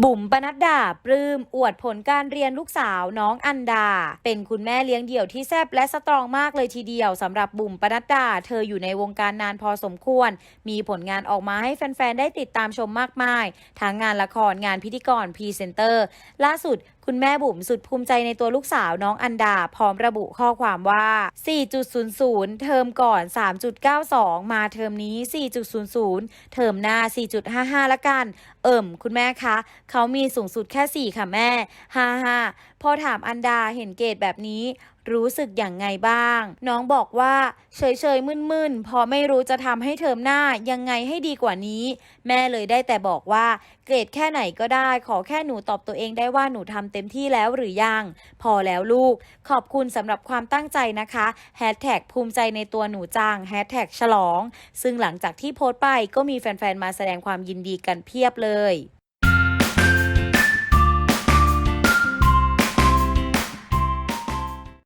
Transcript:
บุ๋มปนัดดาปลื้ม อวดผลการเรียนลูกสาวน้องอันดา เป็นคุณแม่เลี้ยงเดี่ยวที่แซ่บและสตรองมากเลยทีเดียวสำหรับบุ๋มปนัดดา เธออยู่ในวงการนานพอสมควร มีผลงานออกมาให้แฟน ๆ ได้ติดตามชมมากมาย ทั้งงานละครงานพิธีกรพรีเซนเตอร์ ล่าสุดคุณแม่บุ๋มสุดภูมิใจในตัวลูกสาวน้องอันดา พร้อมระบุข้อความว่า 4.00 เทอมก่อน 3.92 มาเทอมนี้ 4.00 เทอมหน้า 4.55 ละกัน เอิ่ม คุณแม่คะเขามีสูงสุดแค่ 4 ค่ะแม่ฮ่าฮ่าพอถามอันดาเห็นเกรดแบบนี้ รู้สึกอย่างไงบ้าง น้องบอกว่าเฉยๆมึนๆ พอไม่รู้จะทำให้เทอมหน้ายังไงให้ดีกว่านี้ แม่เลยได้แต่บอกว่า เกรดแค่ไหนก็ได้ ขอแค่หนูตอบตัวเองได้ว่าหนูทำเต็มที่แล้วหรือยัง พอแล้วลูก ขอบคุณสำหรับความตั้งใจนะคะแฮชแท็กภูมิใจในตัวหนูจังแฮชแท็กฉลอง ซึ่งหลังจากที่โพสต์ไปก็มีแฟนๆมาแสดงความยินดีกันเพียบเลย